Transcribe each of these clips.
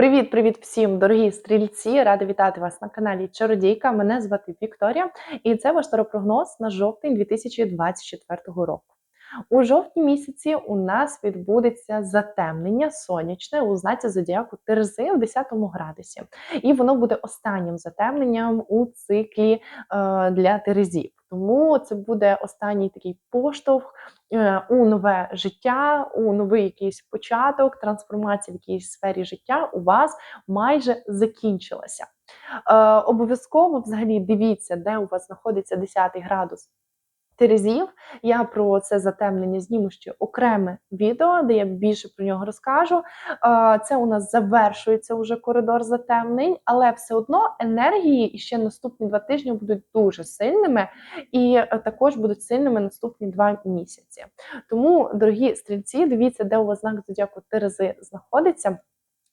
Привіт-привіт всім, дорогі стрільці! Рада вітати вас на каналі Чародійка. Мене звати Вікторія, і це ваш таропрогноз на жовтень 2024 року. У жовтні місяці у нас відбудеться затемнення сонячне у знаці зодіаку Терези в 10 градусі, і воно буде останнім затемненням у циклі е, для Терезів. Тому це буде останній такий поштовх е, у нове життя, у новий якийсь початок, трансформація в якійсь сфері життя у вас майже закінчилася. Е, Обов'язково взагалі дивіться, де у вас знаходиться 10 градус. Терезів, я про це затемнення зніму ще окреме відео, де я більше про нього розкажу. Це у нас завершується вже коридор затемнень, але все одно енергії ще наступні два тижні будуть дуже сильними, і е, також будуть сильними наступні два місяці. Тому, дорогі стрільці, дивіться, де у вас знак зодіаку Терези знаходиться.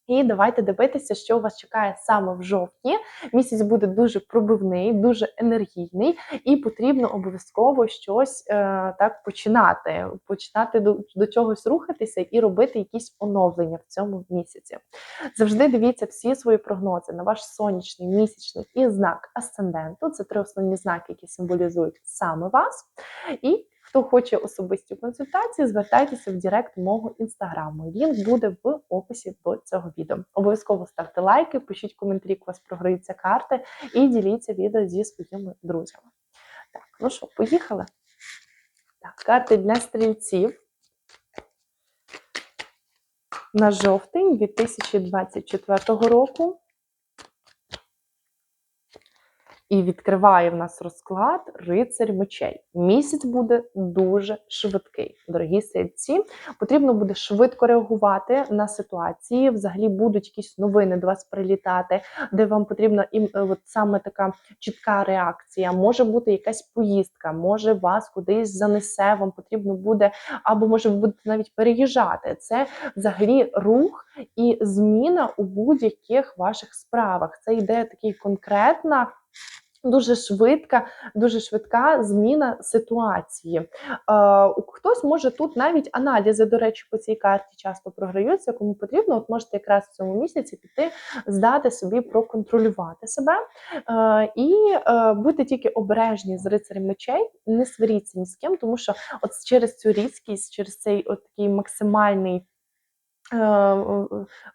І давайте дивитися, що вас чекає саме в жовтні. Місяць буде дуже пробивний, дуже енергійний, і потрібно обов'язково щось е, так починати, починати до, до чогось рухатися і робити якісь оновлення в цьому місяці. Завжди дивіться всі свої прогнози на ваш сонячний, місячний і знак асценденту. Це три основні знаки, які символізують саме вас. І Хто хоче особисті консультації, звертайтеся в Директ мого інстаграму. Лінк буде в описі до цього відео. Обов'язково ставте лайки, пишіть коментарі, як у вас програються карти, і діліться відео зі своїми друзями. Так, ну що, поїхали? Так, карти для стрільців. На жовтень 2024 року. І відкриває в нас розклад рицарь мечей. Місяць буде дуже швидкий. Дорогі сельці, потрібно буде швидко реагувати на ситуації. Взагалі будуть якісь новини до вас прилітати, де вам потрібна і от саме така чітка реакція. Може бути якась поїздка, може вас кудись занесе. Вам потрібно буде, або може ви будете навіть переїжджати. Це взагалі рух і зміна у будь-яких ваших справах. Це йде такий конкретна. Дуже швидка, дуже швидка зміна ситуації. Е, Хтось може тут навіть аналізи, до речі, по цій карті часто програються, кому потрібно, от можете якраз в цьому місяці піти, здати собі, проконтролювати себе. Е, І е, будьте тільки обережні з рицарем мечей, не сваріться ні з ким, тому що от через цю різкість, через цей от такий максимальний. Е,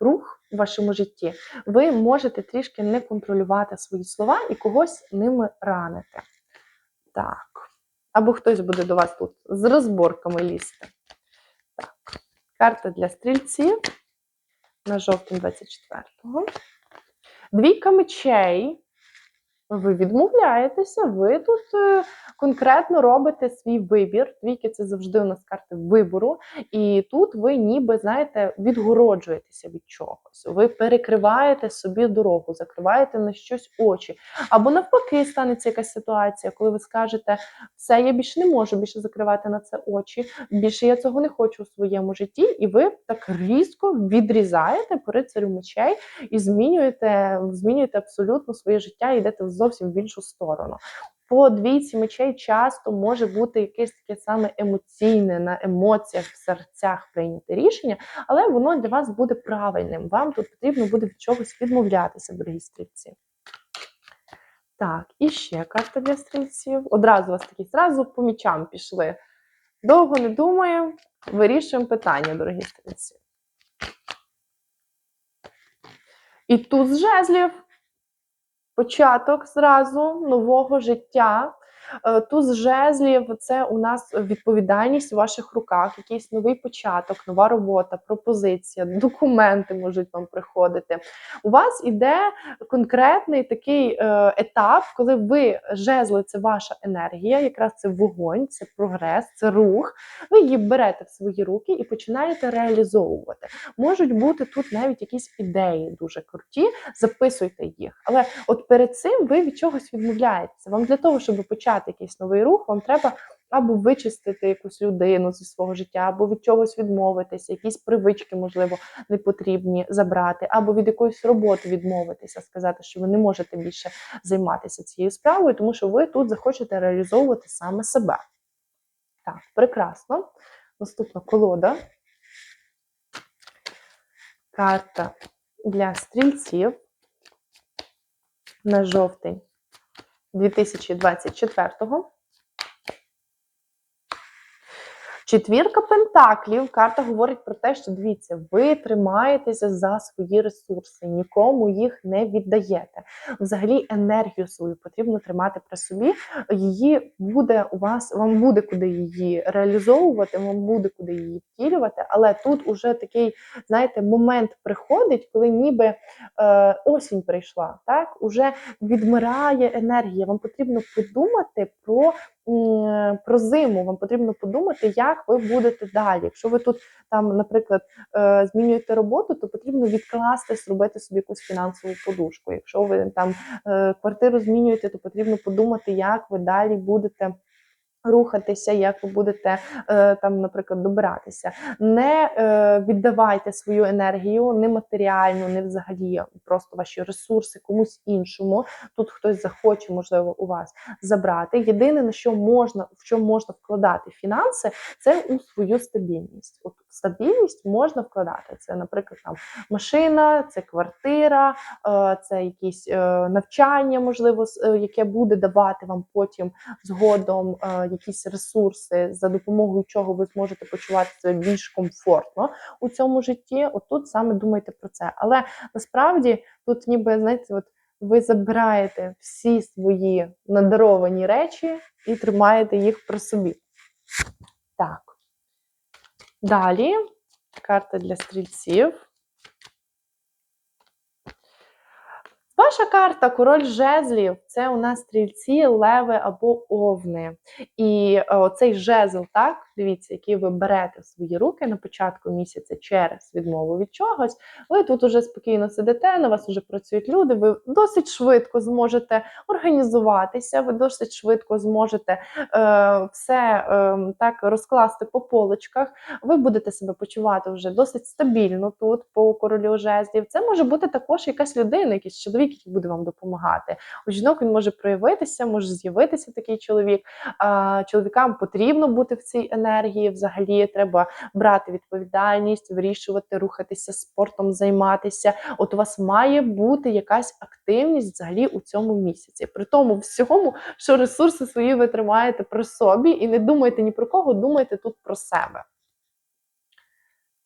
рух в вашому житті, ви можете трішки не контролювати свої слова і когось ними ранити. Так. Або хтось буде до вас тут з розборками лізти. Так. Карта для стрільців на жовтень 24-го. Двійка мечей. Ви відмовляєтеся, ви тут е, конкретно робите свій вибір. Двійки це завжди у нас карти вибору. І тут ви ніби, знаєте, відгороджуєтеся від чогось. Ви перекриваєте собі дорогу, закриваєте на щось очі. Або навпаки, станеться якась ситуація, коли ви скажете, все, я більше не можу більше закривати на це очі, більше я цього не хочу у своєму житті, і ви так різко відрізаєте по рицарю мечей і змінюєте, змінюєте абсолютно своє життя і йдете в зовсім в іншу сторону. По двійці мечей часто може бути якесь таке саме емоційне на емоціях, в серцях прийняте рішення, але воно для вас буде правильним. Вам тут потрібно буде від чогось відмовлятися, дорогі стрільці. Так, і ще карта для стрільців. Одразу вас такі зразу по мічам пішли. Довго не думаємо, вирішуємо питання, дорогі стрільці. І тут з жезлів початок зразу нового життя. Е, туз жезлів це у нас відповідальність в ваших руках, якийсь новий початок, нова робота, пропозиція, документи можуть вам приходити. У вас іде конкретний такий е, етап, коли ви жезли це ваша енергія, якраз це вогонь, це прогрес, це рух. Ви її берете в свої руки і починаєте реалізовувати. Можуть бути тут навіть якісь ідеї дуже круті, записуйте їх. Але от перед цим ви від чогось відмовляєтеся. Вам для того, щоб почати якийсь новий рух, вам треба або вичистити якусь людину зі свого життя, або від чогось відмовитися, якісь привички, можливо, не потрібні забрати, або від якоїсь роботи відмовитися, сказати, що ви не можете більше займатися цією справою, тому що ви тут захочете реалізовувати саме себе. Так, прекрасно. Наступна колода. Карта для стрільців на жовтень 2024-го. Четвірка пентаклів. Карта говорить про те, що дивіться, ви тримаєтеся за свої ресурси, нікому їх не віддаєте. Взагалі, енергію свою потрібно тримати при собі. Її буде у вас, вам буде куди її реалізовувати, вам буде куди її втілювати. Але тут уже такий, знаєте, момент приходить, коли ніби е, осінь прийшла, так уже відмирає енергія. Вам потрібно подумати про про зиму. Вам потрібно подумати, як ви будете далі. Якщо ви тут там, наприклад, е, змінюєте роботу, то потрібно відкласти, зробити собі якусь фінансову подушку. Якщо ви там е, квартиру змінюєте, то потрібно подумати, як ви далі будете. Рухатися, як ви будете е, там, наприклад, добиратися. Не е, віддавайте свою енергію, не матеріальну, не взагалі просто ваші ресурси комусь іншому. Тут хтось захоче, можливо, у вас забрати. Єдине на що можна в що можна вкладати фінанси, це у свою стабільність. От стабільність можна вкладати. Це, наприклад, там машина, це квартира, е, це якісь навчання, можливо, яке буде давати вам потім згодом якісь ресурси, за допомогою чого ви зможете почувати себе більш комфортно у цьому житті. Отут саме думайте про це. Але насправді тут, ніби знаєте, от ви забираєте всі свої надаровані речі і тримаєте їх при собі. Так. Далі карта для стрільців. Ваша карта король жезлів це у нас стрільці, леви або овни. І е, цей жезл, так, дивіться, який ви берете в свої руки на початку місяця через відмову від чогось, ви тут уже спокійно сидите, на вас вже працюють люди, ви досить швидко зможете організуватися, ви досить швидко зможете е, все е, так розкласти по полочках. Ви будете себе почувати вже досить стабільно тут по королю жезлів. Це може бути також якась людина, якийсь чоловік, який буде вам допомагати. У жінок він може проявитися, може з'явитися такий чоловік. А, чоловікам потрібно бути в цій енергії. Взагалі треба брати відповідальність, вирішувати, рухатися спортом, займатися. От у вас має бути якась активність взагалі у цьому місяці. При тому всьому, що ресурси свої ви тримаєте при собі, і не думайте ні про кого, думайте тут про себе.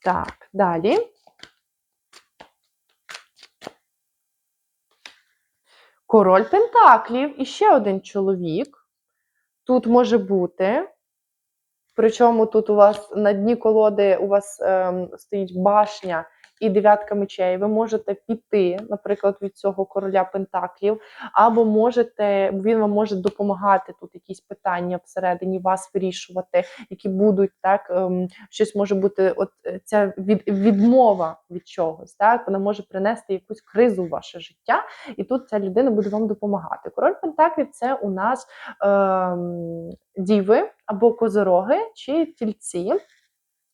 Так, далі. Король Пентаклів і ще один чоловік. Тут може бути. Причому тут у вас на дні колоди у вас ем, стоїть башня і дев'ятка мечей. Ви можете піти, наприклад, від цього короля Пентаклів, або можете, він вам може допомагати тут якісь питання всередині вас вирішувати, які будуть так, ем, щось може бути, от е, ця від, відмова від чогось, так вона може принести якусь кризу в ваше життя, і тут ця людина буде вам допомагати. Король Пентаклів це у нас ем, діви або козороги чи тільці.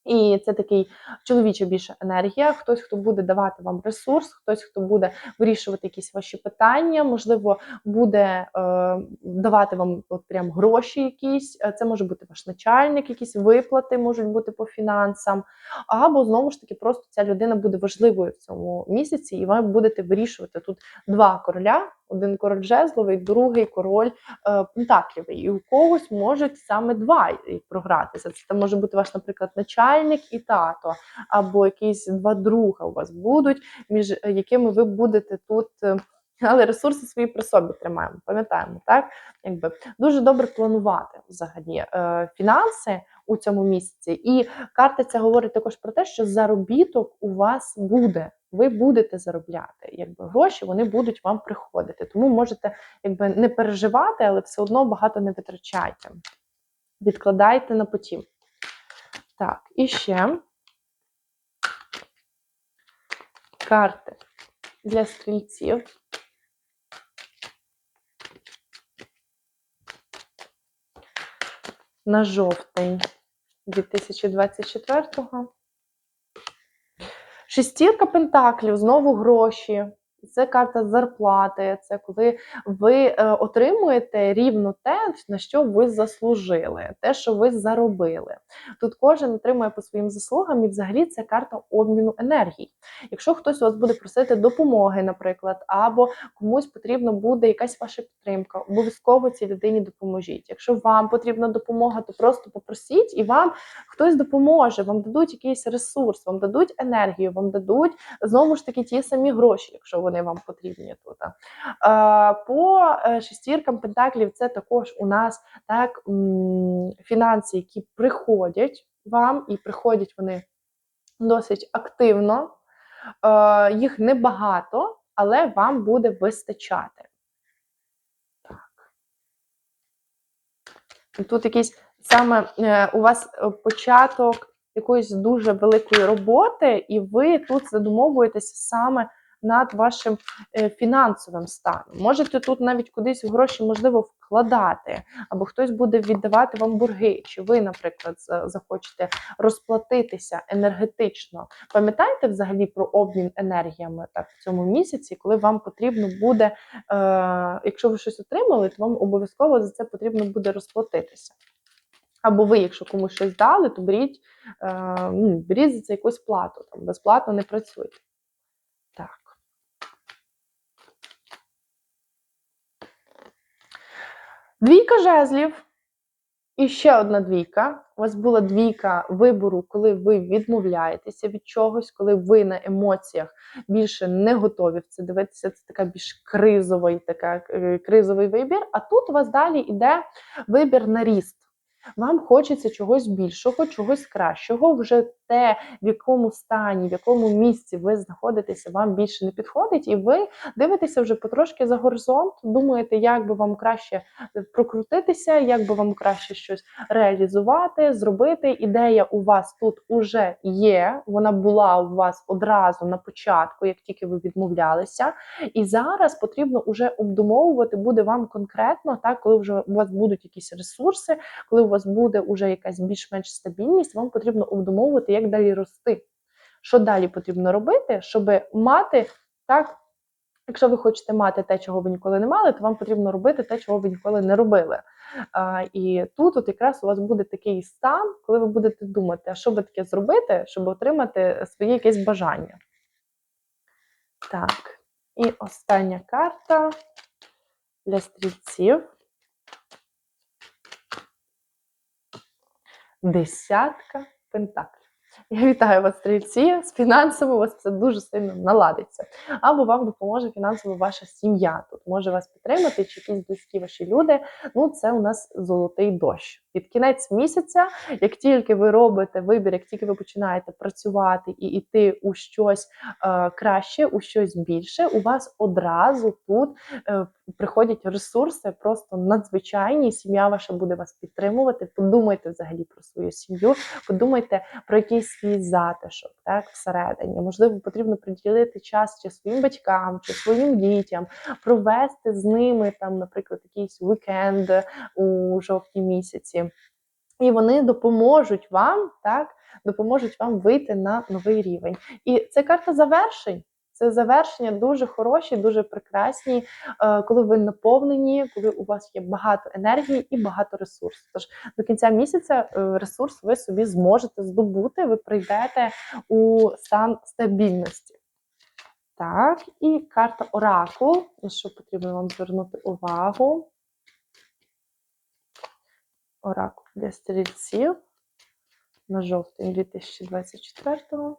І це такий чоловіча більша енергія. Хтось, хто буде давати вам ресурс, хтось, хто буде вирішувати якісь ваші питання, можливо, буде е, давати вам от прям гроші якісь. Е, Це може бути ваш начальник, якісь виплати можуть бути по фінансам. Або знову ж таки, просто ця людина буде важливою в цьому місяці, і ви будете вирішувати тут два короля: один король жезловий, другий король е, пентаклівий. І у когось можуть саме два програтися. Це може бути ваш, наприклад, начальник і тато, або якісь два друга у вас будуть, між е, якими ви будете тут. е, Але ресурси свої при собі тримаємо, пам'ятаємо, так? Якби дуже добре планувати взагалі е, фінанси у цьому місяці. І карта ця говорить також про те, що заробіток у вас буде. Ви будете заробляти, якби гроші вони будуть вам приходити. Тому можете якби не переживати, але все одно багато не витрачайте. Відкладайте на потім. Так, і ще карти для стрільців. На жовтень 2024-го. Шестірка пентаклів, знову гроші. Це карта зарплати, це коли ви е, отримуєте рівно те, на що ви заслужили, те, що ви заробили. Тут кожен отримує по своїм заслугам, і взагалі це карта обміну енергії. Якщо хтось у вас буде просити допомоги, наприклад, або комусь потрібна буде якась ваша підтримка, обов'язково цій людині допоможіть. Якщо вам потрібна допомога, то просто попросіть і вам хтось допоможе, вам дадуть якийсь ресурс, вам дадуть енергію, вам дадуть знову ж таки ті самі гроші, якщо вони вам потрібні тут. Е, По е, шестіркам пентаклів це також у нас так фінанси, які приходять вам, і приходять вони досить активно. Е, Їх небагато, але вам буде вистачати. Так. Тут якийсь саме у вас початок якоїсь дуже великої роботи, і ви тут задумовуєтеся саме над вашим е, фінансовим станом. Можете тут навіть кудись гроші, можливо, вкладати, або хтось буде віддавати вам борги, чи ви, наприклад, захочете розплатитися енергетично. Пам'ятаєте взагалі про обмін енергіями так, в цьому місяці, коли вам потрібно буде, е, якщо ви щось отримали, то вам обов'язково за це потрібно буде розплатитися. Або ви, якщо комусь щось дали, то беріть, е, ну, беріть за це якусь плату, там, безплатно не працюйте. Так. Двійка жезлів. І ще одна двійка. У вас була двійка вибору, коли ви відмовляєтеся від чогось, коли ви на емоціях більше не готові в це дивитися. Це така більш кризовий, така, е, кризовий вибір. А тут у вас далі йде вибір на ріст. Вам хочеться чогось більшого, чогось кращого. Вже те, в якому стані, в якому місці ви знаходитеся, вам більше не підходить, і ви дивитеся вже потрошки за горизонт, думаєте, як би вам краще прокрутитися, як би вам краще щось реалізувати, зробити. Ідея у вас тут уже є. Вона була у вас одразу на початку, як тільки ви відмовлялися. І зараз потрібно уже обдумовувати буде вам конкретно, так, коли вже у вас будуть якісь ресурси, коли вас буде уже якась більш-менш стабільність, вам потрібно обдумовувати, як далі рости. Що далі потрібно робити, щоб мати так. Якщо ви хочете мати те, чого ви ніколи не мали, то вам потрібно робити те, чого ви ніколи не робили. А, і тут от якраз у вас буде такий стан, коли ви будете думати, а що би таке зробити, щоб отримати своє якесь бажання. Так, і остання карта для стрільців. Десятка пентаклів. Я вітаю вас, стрільці. З фінансово у вас все дуже сильно наладиться. Або вам допоможе фінансово ваша сім'я. Тут може вас підтримати, чи якісь близькі ваші люди. Ну, це у нас золотий дощ. Під кінець місяця, як тільки ви робите вибір, як тільки ви починаєте працювати і йти у щось е, краще, у щось більше, у вас одразу тут е, приходять ресурси просто надзвичайні. Сім'я ваша буде вас підтримувати. Подумайте взагалі про свою сім'ю, подумайте про якийсь свій затишок, так всередині. Можливо, потрібно приділити час чи своїм батькам, чи своїм дітям, провести з ними там, наприклад, якийсь вікенд у жовтні місяці. І вони допоможуть вам, так, допоможуть вам вийти на новий рівень. І це карта завершень. Це завершення дуже хороші, дуже прекрасні, е, коли ви наповнені, коли у вас є багато енергії і багато ресурсів. Тож до кінця місяця е, ресурс ви собі зможете здобути, ви прийдете у стан стабільності. Так, і карта Оракул, на що потрібно вам звернути увагу. Оракул для стрільців на жовтень 2024-го.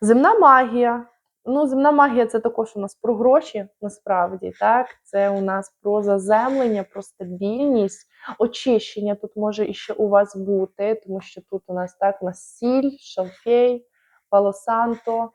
Земна магія. Ну, земна магія це також у нас про гроші, насправді. так? Це у нас про заземлення, про стабільність, очищення тут може іще у вас бути, тому що тут у нас так у шалфей, палосанто,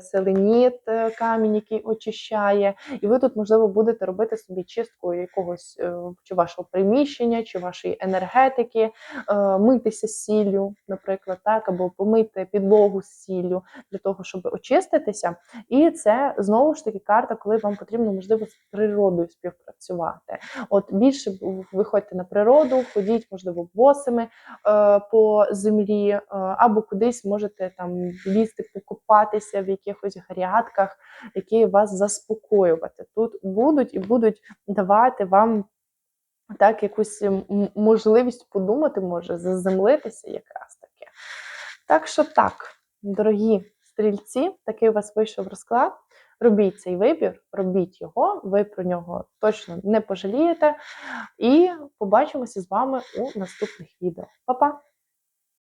селеніт, е, камінь, який очищає. І ви тут, можливо, будете робити собі чистку якогось е, чи вашого приміщення, чи вашої енергетики, е, митися сіллю, наприклад, так, або помити підлогу з сіллю для того, щоб очиститися. І це знову ж таки карта, коли вам потрібно, можливо, з природою співпрацювати. От більше виходьте на природу, ходіть, можливо, босими е, по землі, е, або кудись можете там лізти, покупатися в якихось грядках, які вас заспокоювати. Тут будуть і будуть давати вам так якусь можливість подумати, може, заземлитися якраз таки. Так що так, дорогі стрільці, такий у вас вийшов розклад. Робіть цей вибір, робіть його, ви про нього точно не пожалієте. І побачимося з вами у наступних відео. Па-па!